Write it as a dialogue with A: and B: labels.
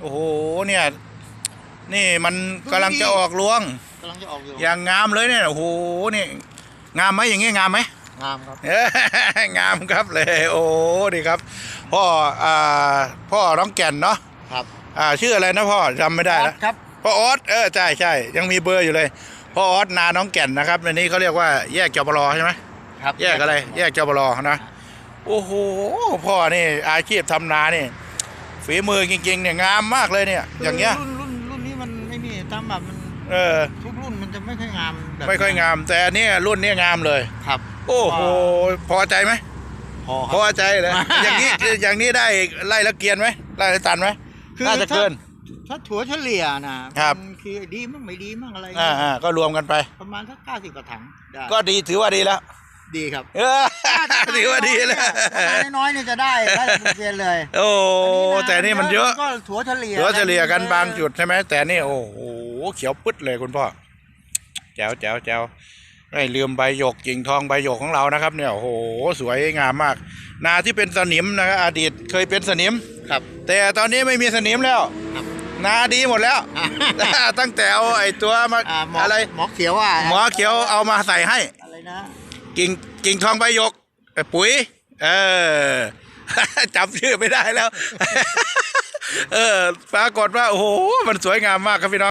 A: โอ้โหเนี่ย นี่มันกำลังจะออกรวง
B: กำลังจะออกอยู่
A: อย่างงามเลยเนี่ยโอ้โหนี่งามไหมอย่างงี้งามไหม
B: งามครับ
A: เอ้ยงามครับเลย โอ้ดีครับ พ่ออ่าพ่อน้องแก่นเนาะ
B: ครับ
A: อ่าชื่ออะไรนะพ่อจำไม่ได้แล้ว
B: ครับ
A: พ่อออสเออใช่ใช่ยังมีเบอร์อยู่เลยพ่อออสนาน้องแก่นนะครับอันนี้เขาเรียกว่าแยกจบลใช่ไหม
B: ครับ
A: แยกอะไร แยกจบลนะโอ้โหพ่อนี่อาชีพทำนานี่ ฝีมือจริงๆเนี่ยงามมากเลยเนี่ย อย่างเงี้ย
B: รุ่นรุ่นรุ่นนี้มันไม่มีตามแบบมัน
A: เออ
B: ทุกรุ่นมันจะไม่ค่อยงามแบบ
A: ไม่ค่อยงาม แต่อันเนี้ยรุ่นเนี้ยงามเลย
B: ครับ
A: โอ้โหพอใจไหม
B: พอค
A: พ
B: รับ
A: อใจเลย อย่างนี้อย่างนี้ได้ไล่ละเกียนไหมไล่ละตันไหม
B: คือ
A: น่าจะเกิน
B: ถ้าถัวเฉลี่ยนะครับ มันคือดีมั่งไม่ดีมั่งอะไร
A: อ่าอ่าก็รวมกันไป
B: ประมาณสักเก้าสิบกว่าถังได้
A: ก็ดีถือว่าดีแล้ว
B: ดีครับ
A: เออถือว่าดีแล้ว
B: ถ้าน้อยๆเนี่ยจะได้ได้เป็นเกวียนเลย
A: โอ้
B: อัะ
A: แต่นี่มันเยอะ
B: ก็ถัวเฉลี่ย
A: ถือว่าเฉลี่ยกันบางจุดใช่ไหมแต่นี่โอ้โหเขียวปึ๊ดเลยคุณพ่อแจ๋วแจ๋วแจ๋วไม่ลืมใบหยกกิ่งทองใบหยกของเรานะครับ เนี่ยโอ้โหสวยงามมาก นาที่เป็นสนิมนะครับอดีตเคยเป็นสนิม
B: ครับ
A: แต่ตอนนี้ไม่มีสนิมแล้ว
B: ครับ
A: นาดีหมดแล้ว ตั้งแต่เอาไอ้ตัวมา
B: อ่าหมอ
A: อะไร
B: หมอเขียวอะ
A: หมอเขียวเอามาใส่ให้
B: อะไรนะ
A: กิ่งกิ่งทองใบหยกไอ้ปุ๋ย เออจำชื่อไม่ได้แล้ว เออ ปรากฏว่า โอ้โห มันสวยงามมากครับพี่น้อง